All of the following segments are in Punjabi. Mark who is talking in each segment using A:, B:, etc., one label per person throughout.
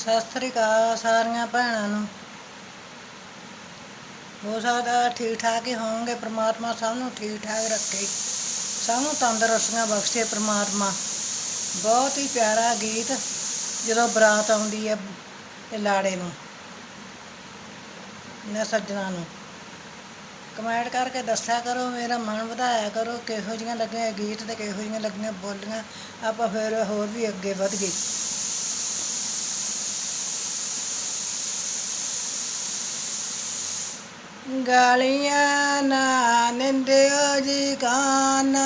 A: ਸਤਿ ਸ੍ਰੀ ਅਕਾਲ ਸਾਰੀਆਂ ਭੈਣਾਂ ਨੂੰ ਹੋ ਸਕਦਾ ਠੀਕ ਠਾਕ ਹੀ ਹੋਵੋਗੇ ਪ੍ਰਮਾਤਮਾ ਸਭ ਨੂੰ ਠੀਕ ਠਾਕ ਰੱਖੇ ਸਭ ਨੂੰ ਤੰਦਰੁਸਤੀਆਂ ਬਖਸ਼ੇ ਪ੍ਰਮਾਤਮਾ ਬਹੁਤ ਹੀ ਪਿਆਰਾ ਗੀਤ ਜਦੋਂ ਬਰਾਤ ਆਉਂਦੀ ਹੈ ਤੇ ਲਾੜੇ ਨੂੰ ਨਾ ਸੱਜਣਾ ਨੂੰ ਕਮੈਂਟ ਕਰਕੇ ਦੱਸਿਆ ਕਰੋ ਮੇਰਾ ਮਨ ਵਧਾਇਆ ਕਰੋ ਕਿਹੋ ਜੀਆਂ ਲੱਗੀਆਂ ਗੀਤ ਤੇ ਕਿਹੋ ਜੀਆਂ ਲੱਗੀਆਂ ਬੋਲੀਆਂ ਆਪਾਂ ਫਿਰ ਹੋਰ ਵੀ ਅੱਗੇ ਵਧ ਗਏ ਗਲੀਆਂ ਨਾ ਨਿੰਦਿਓ ਜੀ ਕਾਨ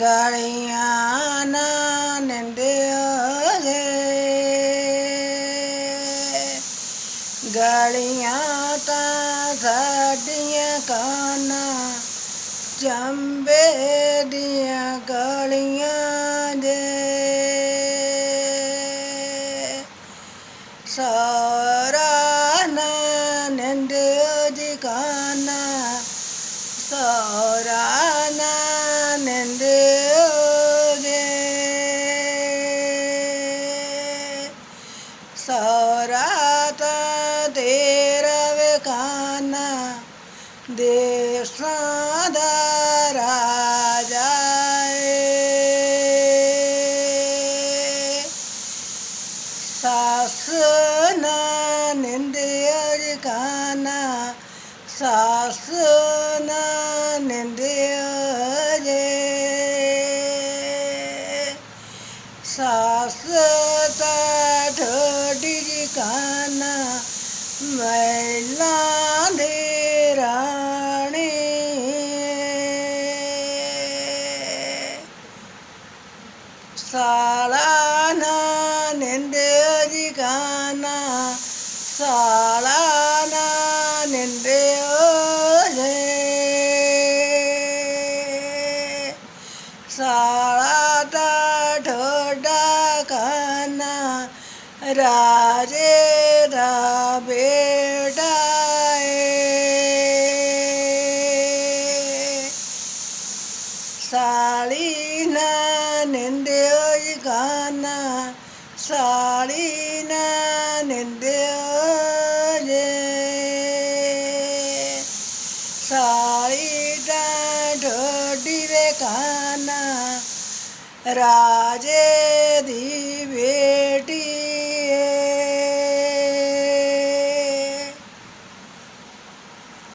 A: ਗਲੀਆਂ ਨਾ ਨਿੰਦਿਓ ਗਾਲੀਆਂ ਗਲੀਆਂ ਤਾਂ ਸਾਡੀਆਂ ਕਾਨ ਜੰਬੇ ਦੀਆਂ ਗਲੀਆਂ ਦੇ ਸਾਰਾ सौरात देरव काना देशादारा जाए सासन निंदियर काना सासन निंदियर सासन மயிலாந்தேரானே சாலானா நின்று அதிகானா சாலானா நின்று சாலாதா டோடா கானா ராஜே ಸಾಲಿನ ನೆಂದೆಯೋಗ ಸಾಲಿನ ನೆಂದೆಯೋಜೆ ಸಾಲಿನ ಡೊಡ್ಡಿವೆ ಕಾನ ರಾಜೇ